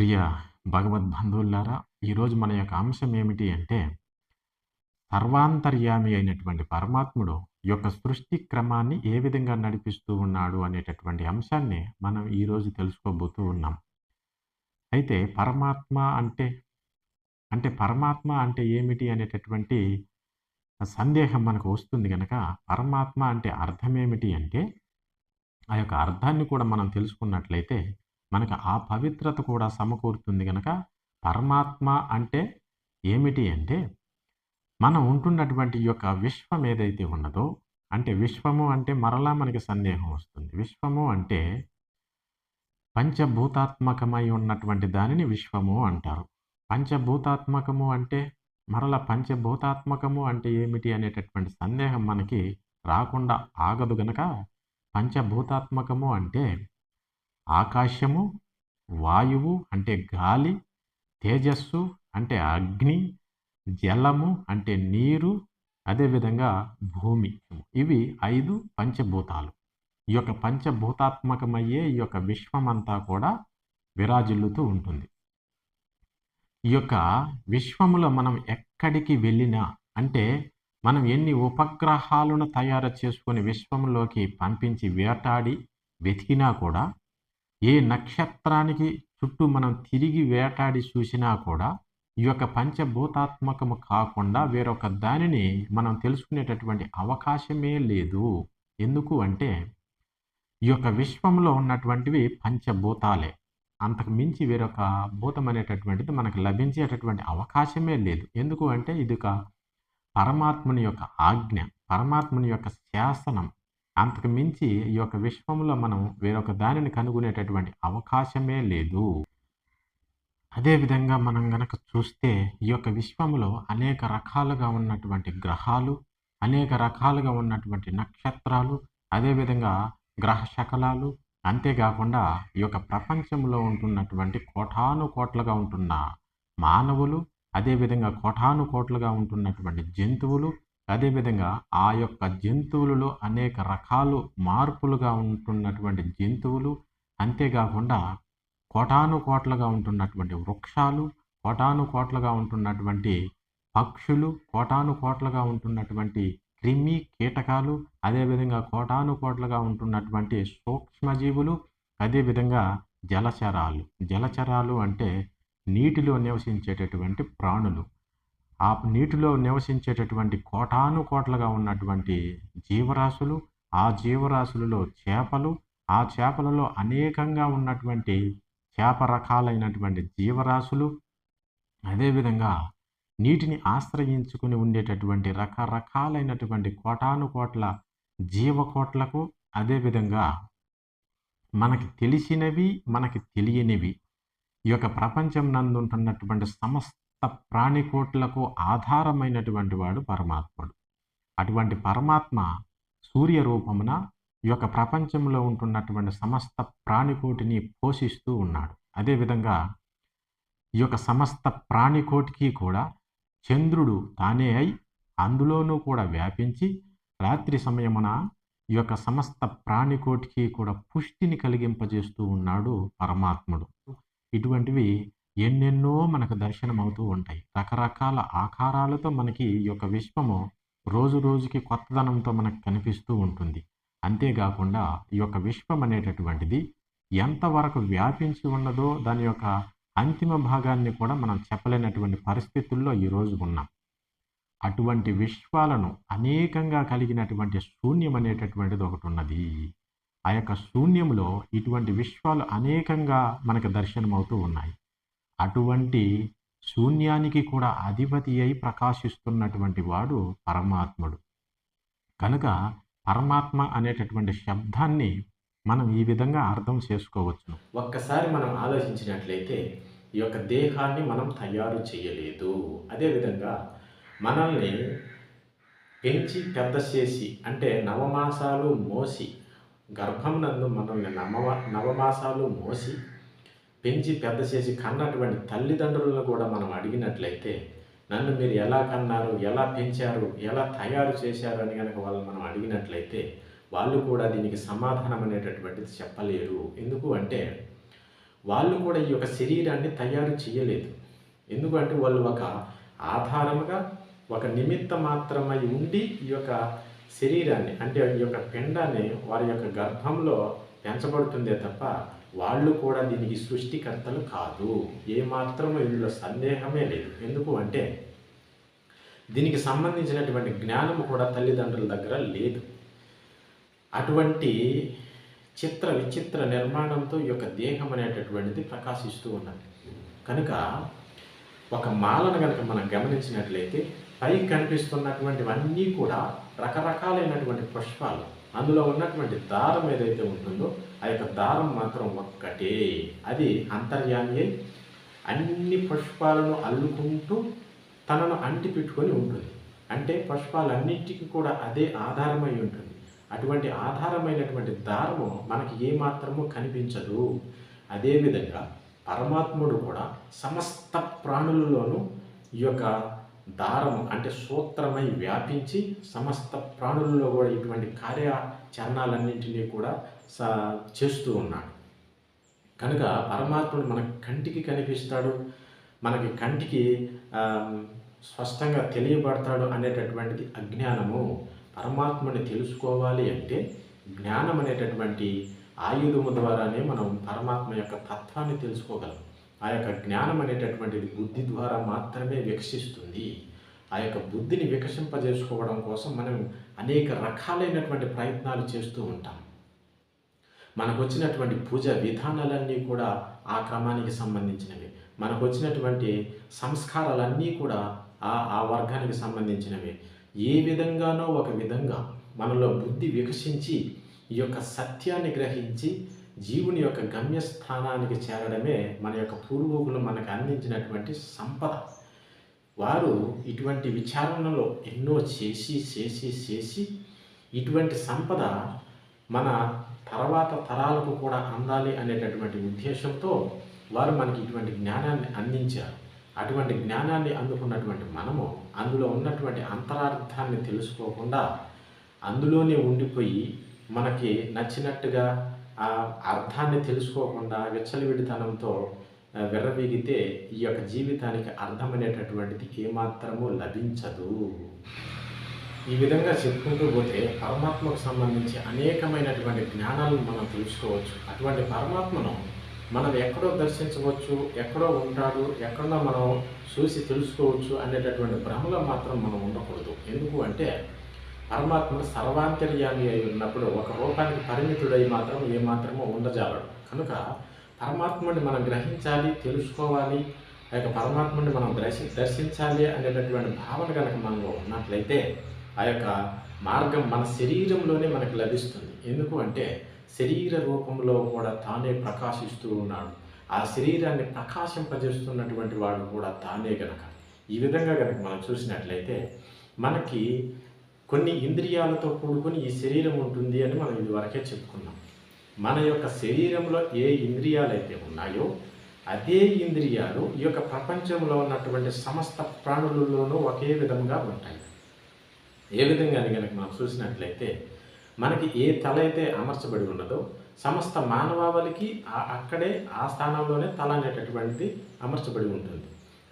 ప్రియ భగవద్బంధువులారా ఈరోజు మన యొక్క అంశం ఏమిటి అంటే సర్వాంతర్యామి అయినటువంటి పరమాత్ముడు యొక్క సృష్టి క్రమాన్ని ఏ విధంగా నడిపిస్తూ ఉన్నాడు అనేటటువంటి అంశాన్ని మనం ఈరోజు తెలుసుకోబోతూ ఉన్నాం. అయితే పరమాత్మ అంటే అంటే పరమాత్మ అంటే ఏమిటి అనేటటువంటి సందేహం మనకు వస్తుంది కనుక పరమాత్మ అంటే అర్థం ఏమిటి అంటే ఆ యొక్క అర్థాన్ని కూడా మనం తెలుసుకున్నట్లయితే మనకు ఆ పవిత్రత కూడా సమకూరుతుంది కనుక పరమాత్మ అంటే ఏమిటి అంటే మనం ఉంటున్నటువంటి యొక్క విశ్వం ఏదైతే ఉన్నదో అంటే విశ్వము అంటే మరలా మనకి సందేహం వస్తుంది. విశ్వము అంటే పంచభూతాత్మకమై ఉన్నటువంటి దానిని విశ్వము అంటారు. పంచభూతాత్మకము అంటే మరల పంచభూతాత్మకము అంటే ఏమిటి అనేటటువంటి సందేహం మనకి రాకుండా ఆగదు గనక పంచభూతాత్మకము అంటే ఆకాశము వాయువు అంటే గాలి తేజస్సు అంటే అగ్ని జలము అంటే నీరు అదేవిధంగా భూమి. ఇవి ఐదు పంచభూతాలు. ఈ యొక్క పంచభూతాత్మకమయ్యే ఈ యొక్క విశ్వమంతా కూడా విరాజిల్లుతూ ఉంటుంది. ఈ యొక్క విశ్వములో మనం ఎక్కడికి వెళ్ళినా అంటే మనం ఎన్ని ఉపగ్రహాలను తయారు చేసుకొని విశ్వంలోకి పంపించి వేటాడి వెతికినా కూడా ఏ నక్షత్రానికి చుట్టూ మనం తిరిగి వేటాడి చూసినా కూడా ఈ యొక్క పంచభూతాత్మకము కాకుండా వేరొక దానిని మనం తెలుసుకునేటటువంటి అవకాశమే లేదు. ఎందుకు అంటే ఈ యొక్క విశ్వంలో ఉన్నటువంటివి పంచభూతాలే. అంతకు మించి వేరొక భూతం అనేటటువంటిది మనకు లభించేటటువంటి అవకాశమే లేదు. ఎందుకు అంటే ఇది ఒక పరమాత్ముని యొక్క ఆజ్ఞ పరమాత్ముని యొక్క శాసనం అంతకు మించి ఈ యొక్క విశ్వంలో మనం వేరొక దానిని కనుగొనేటటువంటి అవకాశమే లేదు. అదేవిధంగా మనం గనక చూస్తే ఈ యొక్క విశ్వంలో అనేక రకాలుగా ఉన్నటువంటి గ్రహాలు అనేక రకాలుగా ఉన్నటువంటి నక్షత్రాలు అదేవిధంగా గ్రహ శకలాలు అంతేకాకుండా ఈ యొక్క ప్రపంచంలో ఉంటున్నటువంటి కోటాను కోట్లుగా ఉంటున్న మానవులు అదేవిధంగా కోటాను కోట్లుగా ఉంటున్నటువంటి జంతువులు అదేవిధంగా ఆ యొక్క జంతువులలో అనేక రకాలు మార్పులుగా ఉంటున్నటువంటి జంతువులు అంతేకాకుండా కోటాను కోట్లుగా ఉంటున్నటువంటి వృక్షాలు కోటాను కోట్లుగా ఉంటున్నటువంటి పక్షులు కోటాను కోట్లుగా ఉంటున్నటువంటి క్రిమి కీటకాలు అదేవిధంగా కోటాను కోట్లుగా ఉంటున్నటువంటి సూక్ష్మజీవులు అదేవిధంగా జలచరాలు. జలచరాలు అంటే నీటిలో నివసించేటటువంటి ప్రాణులు. ఆ నీటిలో నివసించేటటువంటి కోటాను కోట్లుగా ఉన్నటువంటి జీవరాశులు ఆ జీవరాశులలో చేపలు ఆ చేపలలో అనేకంగా ఉన్నటువంటి చేప రకాలైనటువంటి జీవరాశులు అదేవిధంగా నీటిని ఆశ్రయించుకుని ఉండేటటువంటి రకరకాలైనటువంటి కోటాను కోట్ల జీవకోట్లకు అదేవిధంగా మనకి తెలిసినవి మనకి తెలియనివి. ఈ యొక్క ప్రపంచం నందుంటున్నటువంటి సమస్త ప్రాణికోట్లకు ఆధారమైనటువంటి వాడు పరమాత్ముడు. అటువంటి పరమాత్మ సూర్య రూపమున ఈ యొక్క ప్రపంచంలో ఉంటున్నటువంటి సమస్త ప్రాణికోటిని పోషిస్తూ ఉన్నాడు. అదేవిధంగా ఈ యొక్క సమస్త ప్రాణికోటికి కూడా చంద్రుడు తానే అయి అందులోనూ కూడా వ్యాపించి రాత్రి సమయమున ఈ యొక్క సమస్త ప్రాణికోటికి కూడా పుష్టిని కలిగింపజేస్తూ ఉన్నాడు పరమాత్ముడు. ఇటువంటివి ఎన్నెన్నో మనకు దర్శనమవుతూ ఉంటాయి. రకరకాల ఆకారాలతో మనకి ఈ యొక్క విశ్వము రోజు రోజుకి కొత్తదనంతో మనకు కనిపిస్తూ ఉంటుంది. అంతేకాకుండా ఈ యొక్క విశ్వం అనేటటువంటిది ఎంతవరకు వ్యాపించి ఉన్నదో దాని యొక్క అంతిమ భాగాన్ని కూడా మనం చెప్పలేనటువంటి పరిస్థితుల్లో ఈరోజు ఉన్నాం. అటువంటి విశ్వాలను అనేకంగా కలిగినటువంటి శూన్యం అనేటటువంటిది ఒకటి ఉన్నది. ఆ యొక్క శూన్యంలో ఇటువంటి విశ్వాలు అనేకంగా మనకు దర్శనమవుతూ ఉన్నాయి. అటువంటి శూన్యానికి కూడా అధిపతి అయి ప్రకాశిస్తున్నటువంటి వాడు పరమాత్ముడు. కనుక పరమాత్మ అనేటటువంటి శబ్దాన్ని మనం ఈ విధంగా అర్థం చేసుకోవచ్చు ఒక్కసారి మనం ఆలోచించినట్లయితే ఈ యొక్క దేహాన్ని మనం తయారు చేయలేదు. అదేవిధంగా మనల్ని పెంచి పెద్ద చేసి అంటే నవమాసాలు మోసి గర్భం నందు మనల్ని నవ నవమాసాలు మోసి పెంచి పెద్ద చేసి కన్నటువంటి తల్లిదండ్రులను కూడా మనం అడిగినట్లయితే నన్ను మీరు ఎలా కన్నారు ఎలా పెంచారు ఎలా తయారు చేశారు అని కనుక వాళ్ళని మనం అడిగినట్లయితే వాళ్ళు కూడా దీనికి సమాధానం అనేటటువంటిది చెప్పలేరు. ఎందుకు అంటే వాళ్ళు కూడా ఈ యొక్క శరీరాన్ని తయారు చేయలేదు. ఎందుకంటే వాళ్ళు ఒక ఆధారముగా ఒక నిమిత్త మాత్రమై ఉండి ఈ యొక్క శరీరాన్ని అంటే ఈ యొక్క పిండాన్ని వారి యొక్క గర్భంలో పెంచబడుతుందే తప్ప వాళ్ళు కూడా దీనికి సృష్టికర్తలు కాదు. ఏమాత్రం ఇందులో సందేహమే లేదు. ఎందుకు అంటే దీనికి సంబంధించినటువంటి జ్ఞానం కూడా తల్లిదండ్రుల దగ్గర లేదు. అటువంటి చిత్ర విచిత్ర నిర్మాణంతో ఈ యొక్క దేహం అనేటటువంటిది ప్రకాశిస్తూ ఉన్నది. కనుక ఒక మాలను కనుక మనం గమనించినట్లయితే పై కనిపిస్తున్నటువంటివన్నీ కూడా రకరకాలైనటువంటి పుష్పాలు అందులో ఉన్నటువంటి దారం ఏదైతే ఉంటుందో ఆ యొక్క దారం మాత్రం ఒక్కటే. అది అంతర్యామి అన్ని పుష్పాలను అల్లుకుంటూ తనను అంటి పెట్టుకొని ఉంటుంది. అంటే పుష్పాలన్నిటికీ కూడా అదే ఆధారమై ఉంటుంది. అటువంటి ఆధారమైనటువంటి దారము మనకి ఏమాత్రము కనిపించదు. అదేవిధంగా పరమాత్ముడు కూడా సమస్త ప్రాణులలోనూ ఈ యొక్క దారము అంటే సూత్రమై వ్యాపించి సమస్త ప్రాణులలో కూడా ఇటువంటి కార్యాచరణాలన్నింటినీ కూడా స చేస్తూ ఉన్నాడు. కనుక పరమాత్ముడు మన కంటికి కనిపిస్తాడు మనకి కంటికి స్పష్టంగా తెలియబడతాడు అనేటటువంటిది అజ్ఞానము. పరమాత్మని తెలుసుకోవాలి అంటే జ్ఞానం అనేటటువంటి ఆయుధము ద్వారానే మనం పరమాత్మ యొక్క తత్వాన్ని తెలుసుకోగలం. ఆ యొక్క జ్ఞానం అనేటటువంటిది బుద్ధి ద్వారా మాత్రమే వికసిస్తుంది. ఆ యొక్క బుద్ధిని వికసింపజేసుకోవడం కోసం మనం అనేక రకాలైనటువంటి ప్రయత్నాలు చేస్తూ ఉంటాం. మనకు వచ్చినటువంటి పూజ విధానాలన్నీ కూడా ఆ క్రమానికి సంబంధించినవి. మనకు వచ్చినటువంటి సంస్కారాలన్నీ కూడా ఆ ఆ వర్గానికి సంబంధించినవి. ఏ విధంగానో ఒక విధంగా మనలో బుద్ధి వికసించి ఈ యొక్క సత్యాన్ని గ్రహించి జీవుని యొక్క గమ్యస్థానానికి చేరడమే మన యొక్క పూర్వీకులు మనకు అందించినటువంటి సంపద. వారు ఇటువంటి విచారణలో ఎన్నో చేసి చేసి చేసి ఇటువంటి సంపద మన తర్వాత తరాలకు కూడా అందాలి అనేటటువంటి ఉద్దేశంతో వారు మనకి ఇటువంటి జ్ఞానాన్ని అందించారు. అటువంటి జ్ఞానాన్ని అందుకున్నటువంటి మనము అందులో ఉన్నటువంటి అంతరార్థాన్ని తెలుసుకోకుండా అందులోనే ఉండిపోయి మనకి నచ్చినట్టుగా ఆ అర్థాన్ని తెలుసుకోకుండా విచ్చలవిడితనంతో విర్రవీగితే ఈ యొక్క జీవితానికి అర్థమనేటటువంటిది ఏమాత్రము లభించదు. ఈ విధంగా చెప్పుకుంటూ పోతే పరమాత్మకు సంబంధించి అనేకమైనటువంటి జ్ఞానాలను మనం తెలుసుకోవచ్చు. అటువంటి పరమాత్మను మనం ఎక్కడో దర్శించవచ్చు ఎక్కడో ఉంటాడు ఎక్కడో మనం చూసి తెలుసుకోవచ్చు అనేటటువంటి భ్రమలో మాత్రం మనం ఉండకూడదు. ఎందుకు అంటే పరమాత్మ సర్వాంతర్యామి అయి ఉన్నప్పుడు ఒక రూపానికి పరిమితుడై మాత్రం ఏమాత్రమో ఉండజాలడు. కనుక పరమాత్మని మనం గ్రహించాలి తెలుసుకోవాలి ఆ యొక్క పరమాత్మని మనం దర్శి దర్శించాలి అనేటటువంటి భావన కనుక మనలో ఉన్నట్లయితే ఆ యొక్క మార్గం మన శరీరంలోనే మనకు లభిస్తుంది. ఎందుకు అంటే శరీర రూపంలో కూడా తానే ప్రకాశిస్తూ ఉన్నాడు. ఆ శరీరాన్ని ప్రకాశింపజేస్తున్నటువంటి వాడు కూడా తానే గనక. ఈ విధంగా కనుక మనం చూసినట్లయితే మనకి కొన్ని ఇంద్రియాలతో కూడుకుని ఈ శరీరం ఉంటుంది అని మనం ఇదివరకే చెప్పుకున్నాం. మన యొక్క శరీరంలో ఏ ఇంద్రియాలు అయితే ఉన్నాయో అదే ఇంద్రియాలు ఈ యొక్క ప్రపంచంలో ఉన్నటువంటి సమస్త ప్రాణులలోనూ ఒకే విధంగా ఉంటాయి. ఏ విధంగా అని కనుక మనం చూసినట్లయితే మనకి ఏ తల అయితే అమర్చబడి ఉన్నదో సమస్త మానవావలికి అక్కడే ఆ స్థానంలోనే తల అనేటటువంటిది అమర్చబడి ఉంటుంది.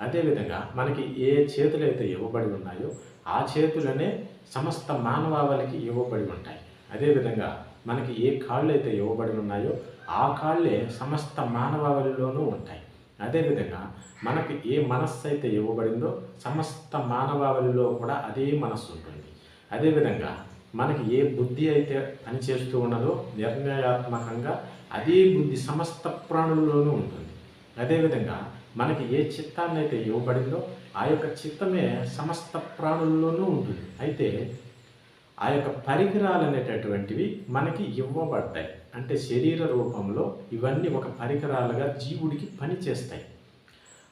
అదేవిధంగా మనకి ఏ చేతులు అయితే ఇవ్వబడి ఉన్నాయో ఆ చేతులనే సమస్త మానవాళికి ఇవ్వబడి ఉంటాయి. అదేవిధంగా మనకి ఏ కాళ్ళు అయితే ఇవ్వబడి ఉన్నాయో ఆ కాళ్ళే సమస్త మానవాళిలోనూ ఉంటాయి. అదేవిధంగా మనకి ఏ మనస్సు అయితే ఇవ్వబడిందో సమస్త మానవాళిలో కూడా అదే మనస్సు ఉంటుంది. అదేవిధంగా మనకి ఏ బుద్ధి అయితే పనిచేస్తూ ఉన్నదో నిర్ణయాత్మకంగా అదే బుద్ధి సమస్త ప్రాణుల్లోనూ ఉంటుంది. అదేవిధంగా మనకి ఏ చిత్తాన్ని అయితే ఇవ్వబడిందో ఆ యొక్క చిత్తమే సమస్త ప్రాణుల్లోనూ ఉంటుంది. అయితే ఆ యొక్క పరికరాలు అనేటటువంటివి మనకి ఇవ్వబడ్డాయి. అంటే శరీర రూపంలో ఇవన్నీ ఒక పరికరాలుగా జీవుడికి పనిచేస్తాయి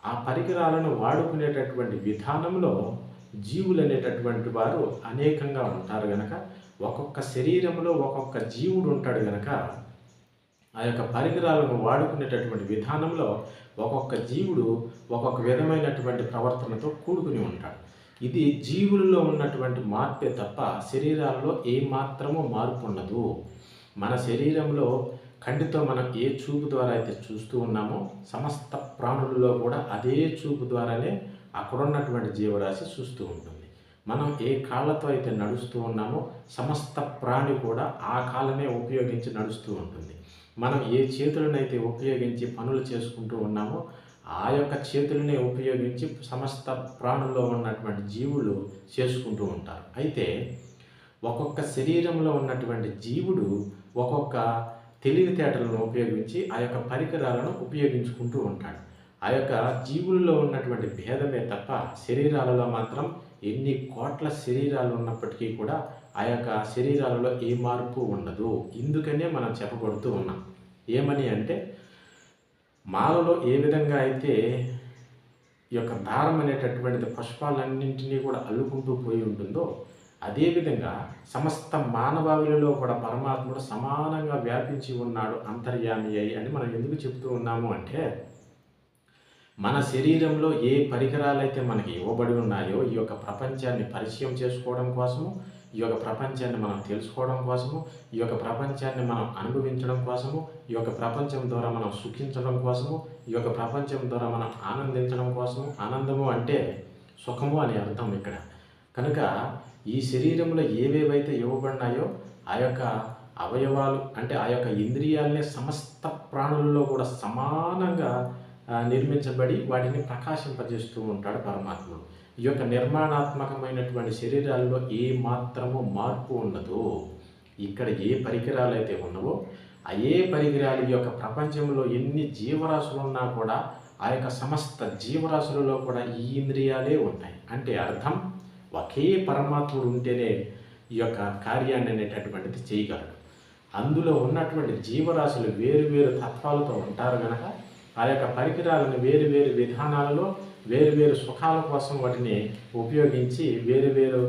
ఆ పరికరాలను వాడుకునేటటువంటి విధానంలో జీవులు అనేటటువంటి వారు అనేకంగా ఉంటారు గనక ఒక్కొక్క శరీరంలో ఒక్కొక్క జీవుడు ఉంటాడు గనక ఆ యొక్క పరికరాలను వాడుకునేటటువంటి విధానంలో ఒక్కొక్క జీవుడు ఒక్కొక్క విధమైనటువంటి ప్రవర్తనతో కూడుకుని ఉంటాడు. ఇది జీవులలో ఉన్నటువంటి మార్పే తప్ప శరీరాల్లో ఏ మాత్రము మార్పు ఉండదు. మన శరీరంలో కంటితో మనం ఏ చూపు ద్వారా అయితే చూస్తూ ఉన్నామో సమస్త ప్రాణులలో కూడా అదే చూపు ద్వారానే అక్కడ ఉన్నటువంటి జీవరాశి చూస్తూ ఉంటుంది. మనం ఏ కాళ్ళతో అయితే నడుస్తూ ఉన్నామో సమస్త ప్రాణి కూడా ఆ కాలమే ఉపయోగించి నడుస్తూ ఉంటుంది. మనం ఏ చేతులనైతే ఉపయోగించి పనులు చేసుకుంటూ ఉన్నామో ఆ యొక్క చేతులనే ఉపయోగించి సమస్త ప్రాణుల్లో ఉన్నటువంటి జీవులు చేసుకుంటూ ఉంటారు. అయితే ఒక్కొక్క శరీరంలో ఉన్నటువంటి జీవుడు ఒక్కొక్క తెలివితేటలను ఉపయోగించి ఆ యొక్క పరికరాలను ఉపయోగించుకుంటూ ఉంటాడు. ఆ యొక్క జీవుల్లో ఉన్నటువంటి భేదమే తప్ప శరీరాలలో మాత్రం ఎన్ని కోట్ల శరీరాలు ఉన్నప్పటికీ కూడా ఆ యొక్క శరీరాలలో ఏ మార్పు ఉండదు. ఇందుకనే మనం చెప్పబడుతూ ఉన్నాం. ఏమని అంటే మాలలో ఏ విధంగా అయితే ఈ యొక్క దారం అనేటటువంటిది పుష్పాలన్నింటినీ కూడా అల్లుకుంటూ పోయి ఉంటుందో అదేవిధంగా సమస్త మానవాళిలో కూడా పరమాత్ముడు సమానంగా వ్యాపించి ఉన్నాడు అంతర్యామి అయి అని మనం ఎందుకు చెప్తూ ఉన్నాము అంటే మన శరీరంలో ఏ పరికరాలైతే మనకి ఇవ్వబడి ఉన్నాయో ఈ యొక్క ప్రపంచాన్ని పరిచయం చేసుకోవడం కోసము ఈ యొక్క ప్రపంచాన్ని మనం తెలుసుకోవడం కోసము ఈ యొక్క ప్రపంచాన్ని మనం అనుభవించడం కోసము ఈ యొక్క ప్రపంచం ద్వారా మనం సుఖించడం కోసము ఈ యొక్క ప్రపంచం ద్వారా మనం ఆనందించడం కోసము. ఆనందము అంటే సుఖము అని అర్థం ఇక్కడ. కనుక ఈ శరీరంలో ఏవేవైతే ఇవ్వబడినాయో ఆ యొక్క అవయవాలు అంటే ఆ యొక్క ఇంద్రియాలనే సమస్త ప్రాణులలో కూడా సమానంగా నిర్మించబడి వాటిని ప్రకాశింపజేస్తూ ఉంటాడు పరమాత్ముడు. ఈ యొక్క నిర్మాణాత్మకమైనటువంటి శరీరాల్లో ఏ మాత్రము మార్పు ఉండదు ఇక్కడ ఏ పరికరాలు అయితే ఉన్నవో అయ్యే పరికరాలు ఈ యొక్క ప్రపంచంలో ఎన్ని జీవరాశులు ఉన్నా కూడా ఆ యొక్క సమస్త జీవరాశులలో కూడా ఈ ఇంద్రియాలే ఉంటాయి అంటే అర్థం ఒకే పరమాత్ముడు ఉంటేనే ఈ యొక్క కార్యాన్ని అనేటటువంటిది చేయగలడు. అందులో ఉన్నటువంటి జీవరాశులు వేరు వేరు తత్వాలతో ఉంటారు కనుక ఆ యొక్క పరికరాలను వేరు వేరు విధానాలలో వేరు వేరు సుఖాల కోసం వాటిని ఉపయోగించి వేరు వేరు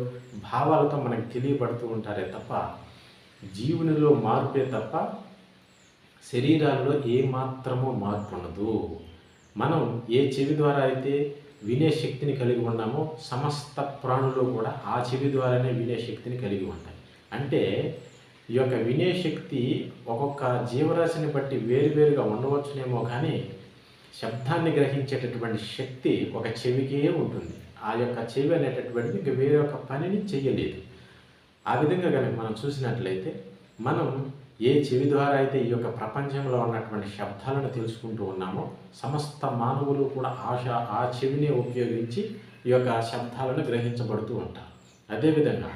భావాలతో మనకి తెలియబడుతూ ఉంటారే తప్ప జీవునిలో మార్పే తప్ప శరీరాల్లో ఏ మార్పు ఉండదు. మనం ఏ చెవి ద్వారా అయితే వినే శక్తిని కలిగి ఉన్నామో సమస్త ప్రాణులు కూడా ఆ చెవి ద్వారానే వినే శక్తిని కలిగి ఉంటాయి. అంటే ఈ యొక్క వినే శక్తి ఒక్కొక్క జీవరాశిని బట్టి వేరువేరుగా ఉండవచ్చునేమో కానీ శబ్దాన్ని గ్రహించేటటువంటి శక్తి ఒక చెవికే ఉంటుంది. ఆ యొక్క చెవి అనేటటువంటిది ఇంకా వేరే ఒక పనిని చెయ్యలేదు. ఆ విధంగా కనుక మనం చూసినట్లయితే మనం ఏ చెవి ద్వారా అయితే ఈ యొక్క ప్రపంచంలో ఉన్నటువంటి శబ్దాలను తెలుసుకుంటూ ఉన్నామో సమస్త మానవులు కూడా ఆశ ఆ చెవిని ఉపయోగించి ఈ యొక్క శబ్దాలను గ్రహించబడుతూ ఉంటారు. అదేవిధంగా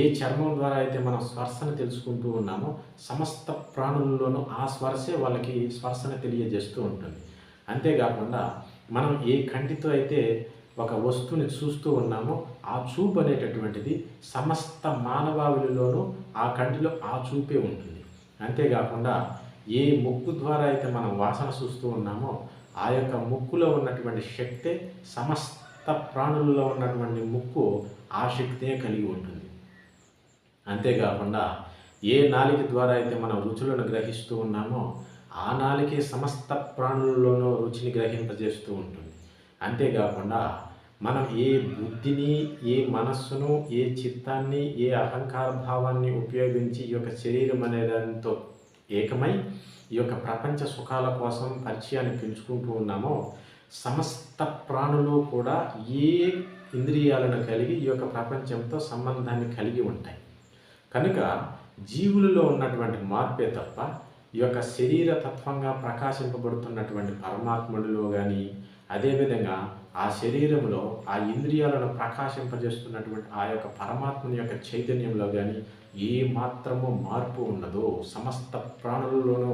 ఏ చర్మం ద్వారా అయితే మనం స్పర్శను తెలుసుకుంటూ ఉన్నామో సమస్త ప్రాణుల్లోనూ ఆ స్పర్శే వాళ్ళకి స్పర్శను తెలియజేస్తూ ఉంటుంది. అంతేకాకుండా మనం ఏ కంటితో అయితే ఒక వస్తువుని చూస్తూ ఉన్నామో ఆ చూపు అనేటటువంటిది సమస్త మానవాళిలోనూ ఆ కంటిలో ఆ చూపే ఉంటుంది. అంతేకాకుండా ఏ ముక్కు ద్వారా అయితే మనం వాసన చూస్తూ ఉన్నామో ఆ యొక్క ముక్కులో ఉన్నటువంటి శక్తే సమస్త ప్రాణులలో ఉన్నటువంటి ముక్కు ఆ శక్తినే కలిగి ఉంటుంది. అంతేకాకుండా ఏ నాలిక ద్వారా అయితే మనం రుచులను గ్రహిస్తూ ఉన్నామో ఆ నాలుకే సమస్త ప్రాణులలోనూ రుచిని గ్రహింపజేస్తూ ఉంటుంది. అంతేకాకుండా మనం ఏ బుద్ధిని ఏ మనస్సును ఏ చిత్తాన్ని ఏ అహంకార భావాన్ని ఉపయోగించి ఈ యొక్క శరీరం అనే దానితో ఏకమై ఈ యొక్క ప్రపంచ సుఖాల కోసం పరిచయాన్ని పెంచుకుంటూ ఉన్నామో సమస్త ప్రాణులు కూడా ఏ ఇంద్రియాలను కలిగి ఈ యొక్క ప్రపంచంతో సంబంధాన్ని కలిగి ఉంటాయి. కనుక జీవులలో ఉన్నటువంటి మార్పే తప్ప ఈ యొక్క శరీర తత్వంగా ప్రకాశింపబడుతున్నటువంటి పరమాత్ముడిలో కానీ అదేవిధంగా ఆ శరీరంలో ఆ ఇంద్రియాలను ప్రకాశింపజేస్తున్నటువంటి ఆ యొక్క పరమాత్మని యొక్క చైతన్యంలో కానీ ఏ మాత్రము మార్పు ఉండదు సమస్త ప్రాణులలోనూ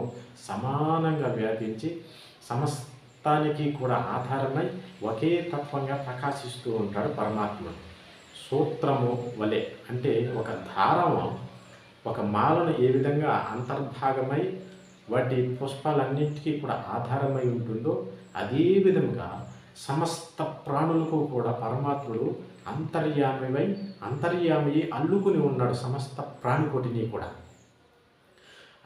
సమానంగా వ్యాపించి సమస్తానికి కూడా ఆధారమై ఒకే తత్వంగా ప్రకాశిస్తూ ఉంటాడు పరమాత్ముడు. సూత్రము వలె అంటే ఒక ధారము ఒక మాలను ఏ విధంగా అంతర్భాగమై వాటి పుష్పాలన్నింటికీ కూడా ఆధారమై ఉంటుందో అదే విధముగా సమస్త ప్రాణులకు కూడా పరమాత్ముడు అంతర్యామివై అంతర్యామి అల్లుకుని ఉన్నాడు సమస్త ప్రాణికోటిని కూడా.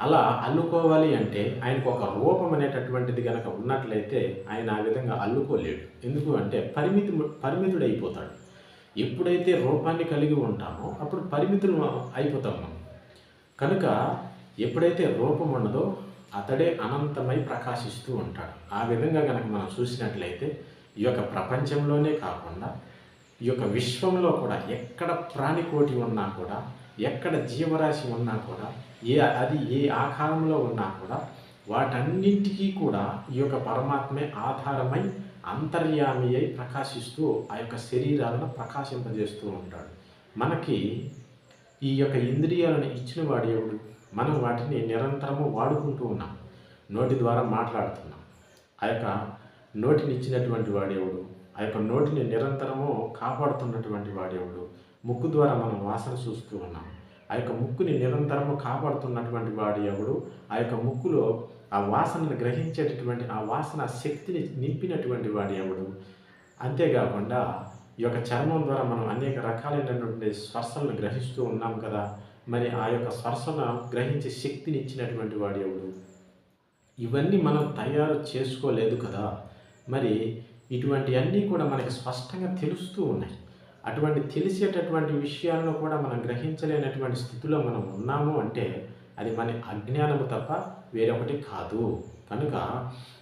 అలా అల్లుకోవాలి అంటే ఆయనకు ఒక రూపం అనేటటువంటిది కనుక ఉన్నట్లయితే ఆయన ఆ విధంగా అల్లుకోలేడు. ఎందుకు అంటే పరిమితి పరిమితుడైపోతాడు. ఎప్పుడైతే రూపాన్ని కలిగి ఉంటామో అప్పుడు పరిమితులు అయిపోతాం మనం. కనుక ఎప్పుడైతే రూపం ఉండదో అతడే అనంతమై ప్రకాశిస్తూ ఉంటాడు. ఆ విధంగా కనుక మనం చూసినట్లయితే ఈ యొక్క ప్రపంచంలోనే కాకుండా ఈ యొక్క విశ్వంలో కూడా ఎక్కడ ప్రాణికోటి ఉన్నా కూడా ఎక్కడ జీవరాశి ఉన్నా కూడా ఏ అది ఏ ఆకారంలో ఉన్నా కూడా వాటన్నింటికీ కూడా ఈ యొక్క పరమాత్మే ఆధారమై అంతర్యామి అయి ప్రకాశిస్తూ ఆ యొక్క శరీరాలను ప్రకాశింపజేస్తూ ఉంటాడు. మనకి ఈ యొక్క ఇంద్రియాలను ఇచ్చిన వాడు ఎవడు? మనం వాటిని నిరంతరము వాడుకుంటూ ఉన్నాం. నోటి ద్వారా మాట్లాడుతున్నాం. ఆ యొక్క నోటినిచ్చినటువంటి వాడేవుడు ఆ యొక్క నోటిని నిరంతరము కాపాడుతున్నటువంటి వాడేవుడు ముక్కు ద్వారా మనం వాసన చూస్తూ ఉన్నాం. ఆ యొక్క ముక్కుని నిరంతరము కాపాడుతున్నటువంటి వాడు ఎవడు? ఆ యొక్క ముక్కులో ఆ వాసనను గ్రహించేటటువంటి ఆ వాసన శక్తిని నింపినటువంటి వాడు ఎవడు? అంతేకాకుండా ఈ యొక్క చర్మం ద్వారా మనం అనేక రకాలైనటువంటి స్పర్శలను గ్రహిస్తూ ఉన్నాం కదా. మరి ఆ యొక్క స్పర్శను గ్రహించే శక్తిని ఇచ్చినటువంటి వాడు ఎవడు? ఇవన్నీ మనం తయారు చేసుకోలేదు కదా. మరి ఇటువంటి అన్నీ కూడా మనకి స్పష్టంగా తెలుస్తూ ఉన్నాయి. అటువంటి తెలిసేటటువంటి విషయాలను కూడా మనం గ్రహించలేనటువంటి స్థితిలో మనం ఉన్నాము అంటే అది మన అజ్ఞానము తప్ప వేరొకటి కాదు. కనుక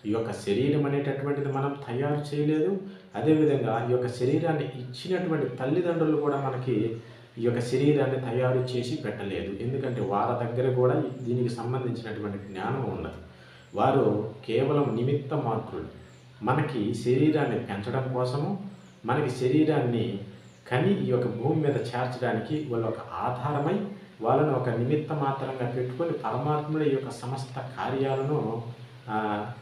ఈ యొక్క శరీరం అనేటటువంటిది మనం తయారు చేయలేదు. అదేవిధంగా ఈ యొక్క శరీరాన్ని ఇచ్చినటువంటి తల్లిదండ్రులు కూడా మనకి ఈ యొక్క శరీరాన్ని తయారు చేసి పెట్టలేదు. ఎందుకంటే వారి దగ్గర కూడా దీనికి సంబంధించినటువంటి జ్ఞానం ఉండదు వారు కేవలం నిమిత్త మాత్రులు మనకి శరీరాన్ని పెంచడం కోసము మనకి శరీరాన్ని కని ఈ యొక్క భూమి మీద చేర్చడానికి వాళ్ళు ఒక ఆధారమై వాళ్ళను ఒక నిమిత్త మాత్రంగా పెట్టుకొని పరమాత్ముడి యొక్క సమస్త కార్యాలను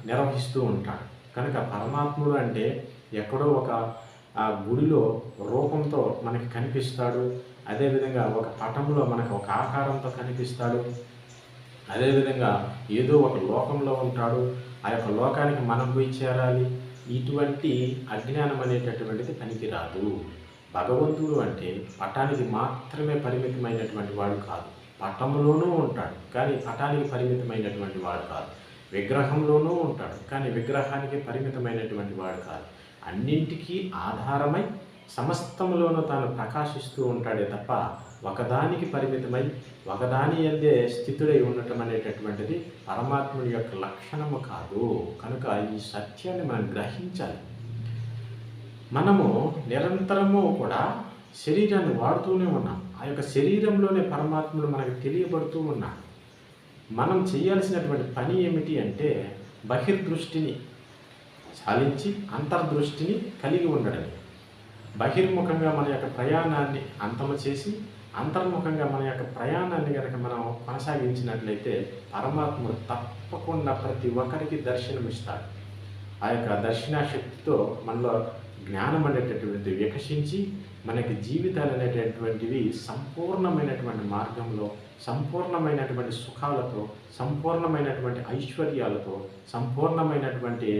నిర్వహిస్తూ ఉంటాడు. కనుక పరమాత్ముడు అంటే ఎక్కడో ఒక ఆ గుడిలో రూపంతో మనకి కనిపిస్తాడు. అదేవిధంగా ఒక పటంలో మనకు ఒక ఆకారంతో కనిపిస్తాడు. అదేవిధంగా ఏదో ఒక లోకంలో ఉంటాడు. ఆ యొక్క లోకానికి మనం పోయి చేరాలి. ఇటువంటి అజ్ఞానం అనేటటువంటిది పనికిరాదు. భగవంతుడు అంటే పటానికి మాత్రమే పరిమితమైనటువంటి వాడు కాదు. పటంలోనూ ఉంటాడు. కానీ పటానికి పరిమితమైనటువంటి వాడు కాదు. విగ్రహంలోనూ ఉంటాడు. కానీ విగ్రహానికి పరిమితమైనటువంటి వాడు కాదు. అన్నింటికీ ఆధారమై సమస్తంలోనూ తాను ప్రకాశిస్తూ ఉంటాడే తప్ప ఒకదానికి పరిమితమై ఒకదాని అందే స్థితుడై ఉండటం అనేటటువంటిది పరమాత్ముడి యొక్క లక్షణము కాదు. కనుక ఈ సత్యాన్ని మనం గ్రహించాలి. మనము నిరంతరము కూడా శరీరాన్ని వాడుతూనే ఉన్నాం. ఆ యొక్క శరీరంలోనే పరమాత్ముడు మనకు తెలియబడుతూ ఉన్నాడు. మనం చేయాల్సినటువంటి పని ఏమిటి అంటే బహిర్దృష్టిని చాలించి అంతర్దృష్టిని కలిగి ఉండడమే. బహిర్ముఖంగా మన యొక్క ప్రయాణాన్ని అంతము చేసి అంతర్ముఖంగా మన యొక్క ప్రయాణాన్ని కనుక మనం కొనసాగించినట్లయితే పరమాత్ముడు తప్పకుండా ప్రతి ఒక్కరికి దర్శనమిస్తాడు. ఆ యొక్క దర్శనాశక్తితో మనలో జ్ఞానం అనేటటువంటిది వికసించి మనకి జీవితాలు అనేటటువంటివి సంపూర్ణమైనటువంటి మార్గంలో సంపూర్ణమైనటువంటి సుఖాలతో సంపూర్ణమైనటువంటి ఐశ్వర్యాలతో సంపూర్ణమైనటువంటి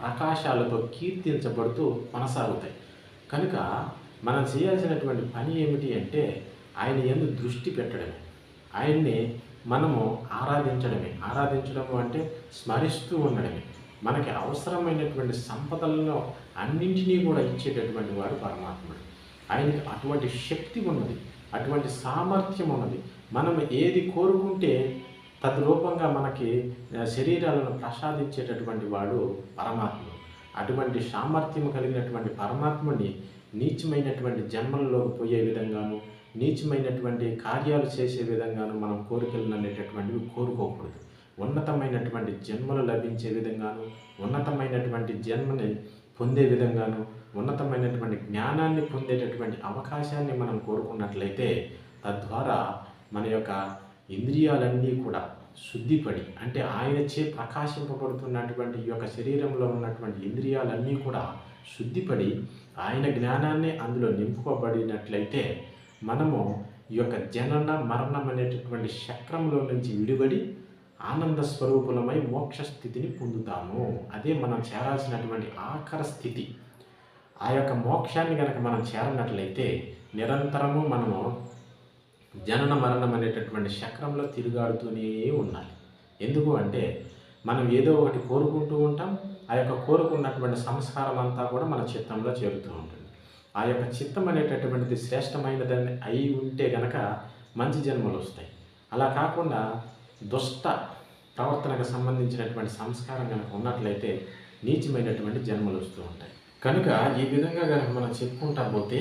ప్రకాశాలతో కీర్తించబడుతూ కొనసాగుతాయి. కనుక మనం చేయాల్సినటువంటి పని ఏమిటి అంటే ఆయన ఎందు దృష్టి పెట్టడమే. ఆయన్ని మనము ఆరాధించడమే. ఆరాధించడము అంటే స్మరిస్తూ ఉండడమే. మనకి అవసరమైనటువంటి సంపదలను అన్నింటినీ కూడా ఇచ్చేటటువంటి వాడు పరమాత్ముడు. ఆయనకి అటువంటి శక్తి ఉన్నది అటువంటి సామర్థ్యం ఉన్నది. మనం ఏది కోరుకుంటే తద్రూపంగా మనకి శరీరాలను ప్రసాదించేటటువంటి వాడు పరమాత్మ అటువంటి సామర్థ్యం కలిగినటువంటి పరమాత్మని నీచమైనటువంటి జన్మల్లోకి పోయే విధంగాను నీచమైనటువంటి కార్యాలు చేసే విధంగాను మనం కోరికలను అనేటటువంటివి కోరుకోకూడదు. ఉన్నతమైనటువంటి జన్మలు లభించే విధంగాను ఉన్నతమైనటువంటి జన్మని పొందే విధంగాను ఉన్నతమైనటువంటి జ్ఞానాన్ని పొందేటటువంటి అవకాశాన్ని మనం కోరుకున్నట్లయితే తద్వారా మన యొక్క ఇంద్రియాలన్నీ కూడా శుద్ధిపడి అంటే ఆయనచే ప్రకాశింపబడుతున్నటువంటి ఈ యొక్క శరీరంలో ఉన్నటువంటి ఇంద్రియాలన్నీ కూడా శుద్ధిపడి ఆయన జ్ఞానాన్ని అందులో నింపుకోబడినట్లయితే మనము ఈ యొక్క జనన మరణం అనేటటువంటి చక్రంలో నుంచి విడిపడి ఆనంద స్వరూపులమై మోక్ష స్థితిని పొందుతాము. అదే మనం చేరాల్సినటువంటి ఆఖర స్థితి. ఆ యొక్క మోక్షాన్ని కనుక మనం చేరనట్లయితే నిరంతరము మనము జనన మరణం అనేటటువంటి చక్రంలో తిరుగాడుతూనే ఉండాలి. ఎందుకు అంటే మనం ఏదో ఒకటి కోరుకుంటూ ఉంటాం ఆ యొక్క కోరుకున్నటువంటి సంస్కారం అంతా కూడా మన చిత్తంలో చేరుతూ ఉంటుంది. ఆ యొక్క చిత్తం అనేటటువంటిది శ్రేష్టమైనదని అయి ఉంటే గనక మంచి జన్మలు వస్తాయి. అలా కాకుండా దుష్ట ప్రవర్తనకు సంబంధించినటువంటి సంస్కారం కనుక ఉన్నట్లయితే నీచమైనటువంటి జన్మలు వస్తూ ఉంటాయి. కనుక ఈ విధంగా కనుక మనం చెప్పుకుంటా పోతే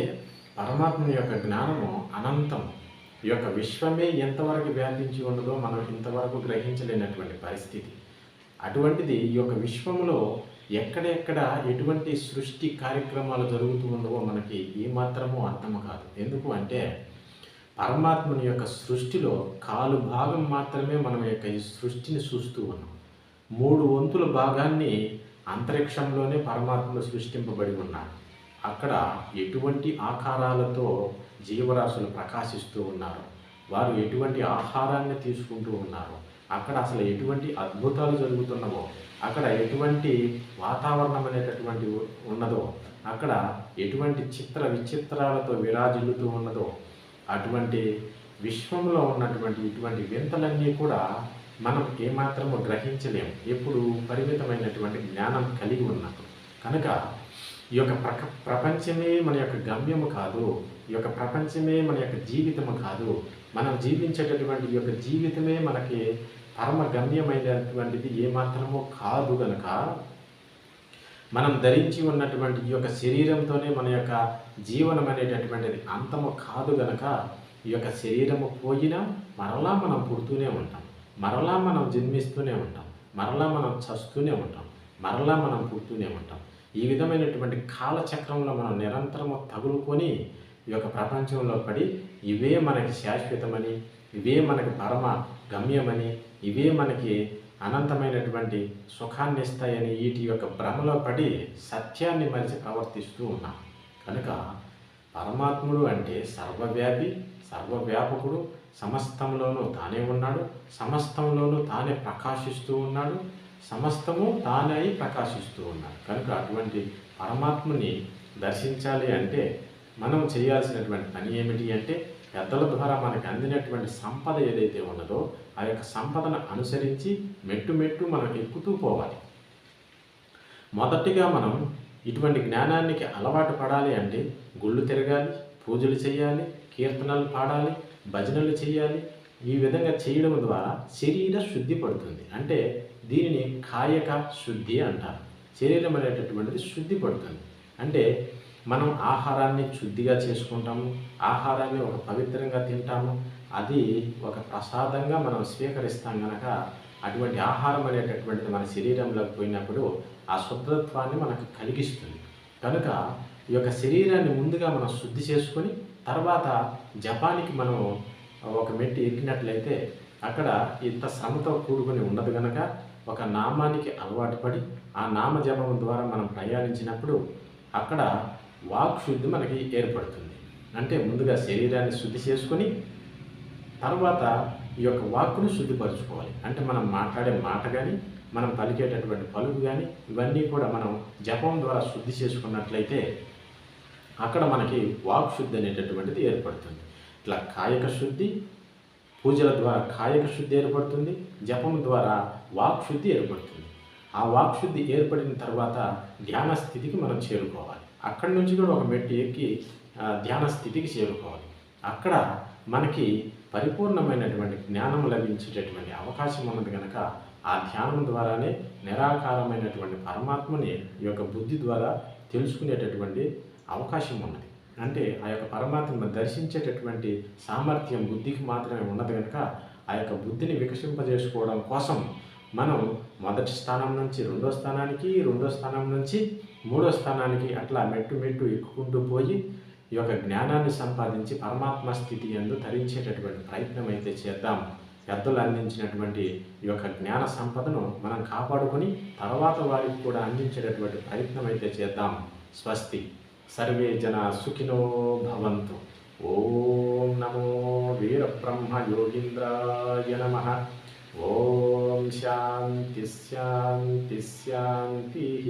పరమాత్మ యొక్క జ్ఞానము అనంతం ఈ యొక్క విశ్వమే ఎంతవరకు వ్యాపించి ఉన్నదో మనం ఇంతవరకు గ్రహించలేనటువంటి పరిస్థితి. అటువంటిది ఈ యొక్క విశ్వంలో ఎక్కడెక్కడ ఎటువంటి సృష్టి కార్యక్రమాలు జరుగుతూ ఉండవో మనకి ఏమాత్రమూ అర్థం కాదు. ఎందుకు అంటే పరమాత్మని యొక్క సృష్టిలో కాలు భాగం మాత్రమే మనం యొక్క ఈ సృష్టిని చూస్తూ ఉన్నాం. మూడు వంతుల భాగాన్ని అంతరిక్షంలోనే పరమాత్మలు సృష్టింపబడి ఉన్నారు అక్కడ ఎటువంటి ఆకారాలతో జీవరాశులు ప్రకాశిస్తూ ఉన్నారు? వారు ఎటువంటి ఆహారాన్ని తీసుకుంటూ ఉన్నారు? అక్కడ అసలు ఎటువంటి అద్భుతాలు జరుగుతున్నవో అక్కడ ఎటువంటి వాతావరణం అనేటటువంటి ఉన్నదో అక్కడ ఎటువంటి చిత్ర విచిత్రాలతో విరాజిల్లుతూ ఉన్నదో అటువంటి విశ్వంలో ఉన్నటువంటి ఇటువంటి వింతలన్నీ కూడా మనం ఏమాత్రము గ్రహించలేము ఎప్పుడు పరిమితమైనటువంటి జ్ఞానం కలిగి ఉన్నప్పుడు కనుక ఈ యొక్క ప్రక ప్రపంచమే మన యొక్క గమ్యము కాదు. ఈ యొక్క ప్రపంచమే మన యొక్క జీవితము కాదు. మనం జీవించేటటువంటి ఈ యొక్క జీవితమే మనకి పరమ గమ్యమైనటువంటిది ఏమాత్రమో కాదు గనక మనం ధరించి ఉన్నటువంటి ఈ యొక్క శరీరంతోనే మన యొక్క జీవనం అనేటటువంటిది అంతము కాదు గనక ఈ యొక్క శరీరము పోయినా మరలా మనం పుడుతూనే ఉంటాం. మరలా మనం జన్మిస్తూనే ఉంటాం. మరలా మనం చస్తూనే ఉంటాం. మరలా మనం పుడుతూనే ఉంటాం. ఈ విధమైనటువంటి కాలచక్రంలో మనం నిరంతరము తగులుకొని ఈ యొక్క ప్రపంచంలో పడి ఇవే మనకి శాశ్వతమని ఇవే మనకి పరమ గమ్యమని ఇవే మనకి అనంతమైనటువంటి సుఖాన్ని ఇస్తాయని వీటి యొక్క భ్రమలో పడి సత్యాన్ని మరిచి ప్రవర్తిస్తూ ఉన్నాం. కనుక పరమాత్ముడు అంటే సర్వవ్యాపి సర్వవ్యాపకుడు సమస్తంలోనూ తానే ఉన్నాడు సమస్తంలోనూ తానే ప్రకాశిస్తూ ఉన్నాడు సమస్తము తానే ప్రకాశిస్తూ ఉన్నారు. కనుక అటువంటి పరమాత్మని దర్శించాలి అంటే మనం చేయాల్సినటువంటి పని ఏమిటి అంటే పెద్దల ద్వారా మనకు అందినటువంటి సంపద ఏదైతే ఉన్నదో ఆ యొక్క సంపదను అనుసరించి మెట్టు మెట్టు మనం ఎక్కుతూ పోవాలి. మొదటిగా మనం ఇటువంటి జ్ఞానానికి అలవాటు పడాలి అంటే గుళ్ళు తిరగాలి పూజలు చేయాలి కీర్తనలు పాడాలి భజనలు చేయాలి. ఈ విధంగా చేయడం ద్వారా శరీర శుద్ధి పడుతుంది. అంటే దీనిని కాయక శుద్ధి అంటారు. శరీరం అనేటటువంటిది శుద్ధి పడుతుంది. అంటే మనం ఆహారాన్ని శుద్ధిగా చేసుకుంటాము ఆహారాన్ని ఒక పవిత్రంగా తింటాము అది ఒక ప్రసాదంగా మనం స్వీకరిస్తాం కనుక అటువంటి ఆహారం అనేటటువంటిది మన శరీరంలోకి పోయినప్పుడు ఆ శుద్ధత్వాన్ని మనకు కలిగిస్తుంది. కనుక ఈ యొక్క శరీరాన్ని ముందుగా మనం శుద్ధి చేసుకొని తర్వాత జపానికి మనం ఒక మెట్టు ఎక్కినట్లయితే అక్కడ ఇంత శ్రమతో కూడుకొని ఉండదు కనుక ఒక నామానికి అలవాటు పడి ఆ నామ జపం ద్వారా మనం ప్రయాణించినప్పుడు అక్కడ వాక్ శుద్ధి మనకి ఏర్పడుతుంది. అంటే ముందుగా శరీరాన్ని శుద్ధి చేసుకొని తర్వాత ఈ యొక్క వాక్ను శుద్ధిపరచుకోవాలి. అంటే మనం మాట్లాడే మాట కానీ మనం పలికేటటువంటి పలుకు కానీ ఇవన్నీ కూడా మనం జపం ద్వారా శుద్ధి చేసుకున్నట్లయితే అక్కడ మనకి వాక్ శుద్ధి అనేటటువంటిది ఏర్పడుతుంది. ఇట్లా కాయక శుద్ధి పూజల ద్వారా కాయక శుద్ధి ఏర్పడుతుంది. జపం ద్వారా వాక్శుద్ధి ఏర్పడుతుంది. ఆ వాక్శుద్ధి ఏర్పడిన తర్వాత ధ్యాన స్థితికి మనం చేరుకోవాలి. అక్కడి నుంచి కూడా ఒక మెట్టు ఎక్కి ధ్యాన స్థితికి చేరుకోవాలి. అక్కడ మనకి పరిపూర్ణమైనటువంటి జ్ఞానం లభించేటటువంటి అవకాశం ఉన్నది కనుక ఆ ధ్యానం ద్వారానే నిరాకారమైనటువంటి పరమాత్మని ఈ యొక్క బుద్ధి ద్వారా తెలుసుకునేటటువంటి అవకాశం ఉన్నది. అంటే ఆ యొక్క పరమాత్మను దర్శించేటటువంటి సామర్థ్యం బుద్ధికి మాత్రమే ఉన్నది కనుక ఆ యొక్క బుద్ధిని వికసింపజేసుకోవడం కోసం మనం మొదటి స్థానం నుంచి రెండో స్థానానికి రెండో స్థానం నుంచి మూడో స్థానానికి అట్లా మెట్టు మెట్టు ఎక్కుకుంటూ పోయి ఈ యొక్క జ్ఞానాన్ని సంపాదించి పరమాత్మ స్థితి ఎందు ధరించేటటువంటి ప్రయత్నం అయితే చేద్దాం. పెద్దలు అందించినటువంటి ఈ యొక్క జ్ఞాన సంపదను మనం కాపాడుకొని తర్వాత వారికి కూడా అందించేటటువంటి ప్రయత్నం అయితే చేద్దాం. స్వస్తి. సర్వే జన సుఖినో భవంతు. ॐ नमो वीरब्रह्मयोगीन्द्राय नमः। ॐ शान्ति शान्तिः